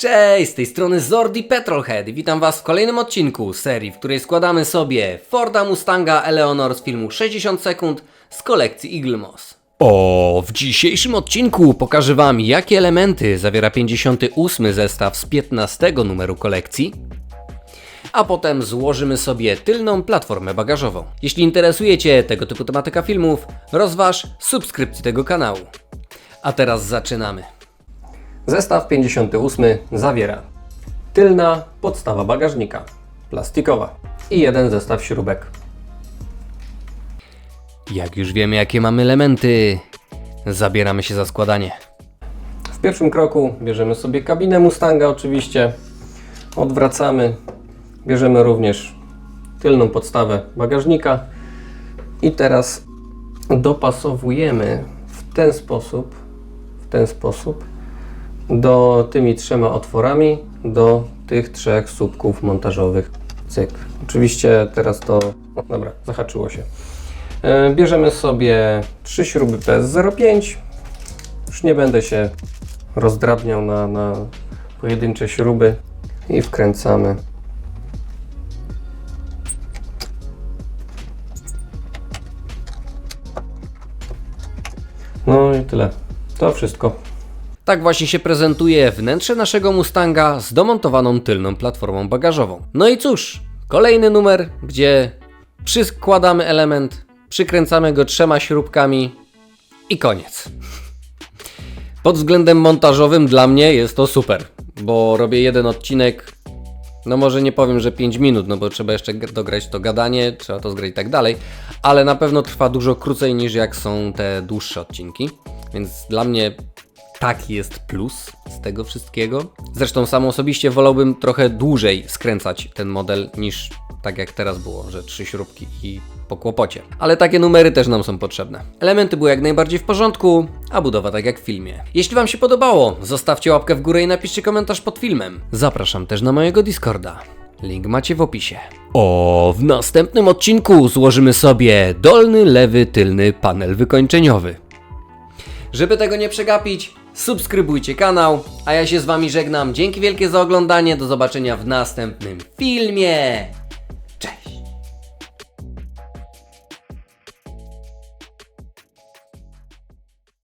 Cześć, z tej strony Zordi Petrolhead i witam Was w kolejnym odcinku serii, w której składamy sobie Forda Mustanga Eleanor z filmu 60 sekund z kolekcji Eagle Moss. O, w dzisiejszym odcinku pokażę Wam, jakie elementy zawiera 58 zestaw z 15 numeru kolekcji, a potem złożymy sobie tylną platformę bagażową. Jeśli interesuje Cię tego typu tematyka filmów, rozważ subskrypcję tego kanału. A teraz zaczynamy. Zestaw 58 zawiera tylna podstawa bagażnika, plastikowa i jeden zestaw śrubek. Jak już wiemy jakie mamy elementy, zabieramy się za składanie. W pierwszym kroku bierzemy sobie kabinę Mustanga oczywiście, odwracamy, bierzemy również tylną podstawę bagażnika i teraz dopasowujemy w ten sposób, w ten sposób do tymi trzema otworami do tych trzech słupków montażowych. Cyk. Oczywiście teraz to. O, dobra, zahaczyło się. E, Bierzemy sobie trzy śruby PS05. Już nie będę się rozdrabniał na, na pojedyncze śruby i wkręcamy. No i tyle. To wszystko. Tak właśnie się prezentuje wnętrze naszego Mustanga z domontowaną tylną platformą bagażową. No i cóż, kolejny numer, gdzie przykładamy element, przykręcamy go trzema śrubkami i koniec. Pod względem montażowym dla mnie jest to super, bo robię jeden odcinek, no może nie powiem, że 5 minut, no bo trzeba jeszcze dograć to gadanie, trzeba to zgrać i tak dalej, ale na pewno trwa dużo krócej niż jak są te dłuższe odcinki, więc dla mnie taki jest plus z tego wszystkiego. Zresztą sam osobiście wolałbym trochę dłużej skręcać ten model niż tak jak teraz było, że trzy śrubki i po kłopocie. Ale takie numery też nam są potrzebne. Elementy były jak najbardziej w porządku, a budowa tak jak w filmie. Jeśli Wam się podobało, zostawcie łapkę w górę i napiszcie komentarz pod filmem. Zapraszam też na mojego Discorda. Link macie w opisie. O, w następnym odcinku złożymy sobie dolny, lewy, tylny panel wykończeniowy. Żeby tego nie przegapić, subskrybujcie kanał, a ja się z Wami żegnam. Dzięki wielkie za oglądanie, do zobaczenia w następnym filmie.